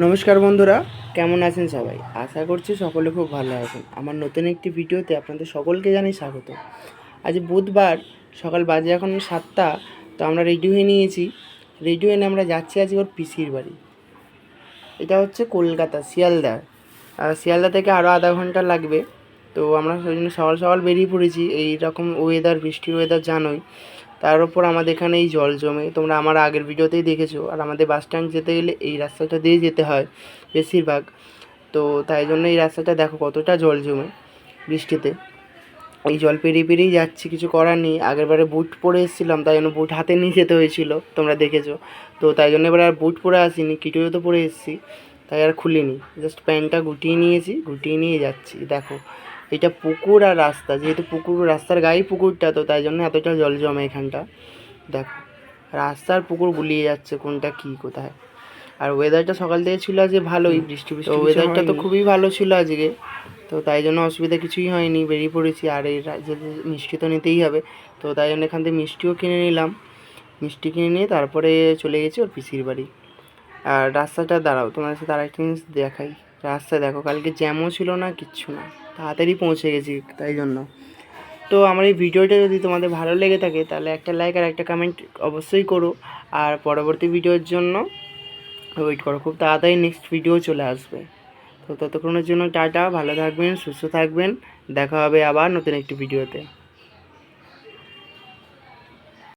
নমস্কার বন্ধুরা, কেমন আছেন সবাই? আশা করছি সকলে খুব ভালো আছেন। আমার নতুন একটি ভিডিওতে আপনাদের সকলকে জানাই স্বাগত। আজ বুধবার, সকাল বাজে এখন সাতটা, তো আমরা রেডি হয়ে নিয়েছি। রেডি হয়ে আমরা যাচ্ছি আজকে ওর পিসির বাড়ি। এটা হচ্ছে কলকাতা, শিয়ালদা। আর শিয়ালদা থেকে আরও আধা ঘণ্টা লাগবে। তো আমরা সেই জন্য সকাল সকাল বেরিয়ে পড়েছি। এই রকম ওয়েদার বৃষ্টির ওয়েদার জানোই। তার উপর আমাদের এখানে এই জল জমে। তোমরা আমার আগের ভিডিওতেই দেখেছ। আর আমাদের বাস স্ট্যান্ড যেতে গেলে এই রাস্তাটা দিয়ে যেতে হয়, বেশিরভাগ। তো তাই জন্য এই রাস্তাটা দেখো কতটা জল জমে বৃষ্টিতে। এই জল পেরিয়ে পেরিয়ে যাচ্ছি, কিছু করার নেই। আগেরবারে বুট পরে এসেছিলাম, তাই জন্য বুট হাতে নিয়ে যেতে হয়েছিল, তোমরা দেখেছ। তো তাই জন্য এবার আর বুট পরে আসিনি কিটোও তো পরে এসেছি। তাই আর খুলিনি জাস্ট প্যান্টটা গুটিয়ে নিয়েছি, গুটিয়ে নিয়ে যাচ্ছি। দেখো এটা পুকুর আর রাস্তা যেহেতু পুকুর রাস্তার গায়েই পুকুরটা তো তাই জন্য এতটা জল জমে এখানটা। দেখো রাস্তার পুকুর গুলিয়ে যাচ্ছে কোনটা কি কোথায়? আর ওয়েদারটা সকাল থেকে ছিল আজকে ভালোই বৃষ্টি বৃষ্টি ওয়েদারটা তো খুবই ভালো ছিল আজকে তো তাই জন্য অসুবিধা কিছুই হয়নি বেরিয়ে পড়েছি। আর এই মিষ্টি তো নিতেই হবে তো তাই জন্য এখান থেকে মিষ্টিও কিনে নিলাম। মিষ্টি কিনে নিয়ে তারপরে চলে গেছি ওর পিসির বাড়ি। আর রাস্তাটা দাঁড়াও তোমার সাথে আরেকটা জিনিস দেখাই। রাস্তা দেখো, কালকে জ্যামও ছিল না, কিচ্ছু না। তাড়াতাড়ি পৌঁছে গেছি তাই জন্য। তো আমার এই ভিডিওটা যদি তোমাদের ভালো লেগে থাকে, তাহলে একটা লাইক আর একটা কমেন্ট অবশ্যই করো। আর পরবর্তী ভিডিওর জন্য ওয়েট করো, খুব তাড়াতাড়ি নেক্সট ভিডিও চলে আসবে। তো ততক্ষণের জন্য টাটা, ভালো থাকবেন, সুস্থ থাকবেন, দেখা হবে আবার নতুন একটি ভিডিওতে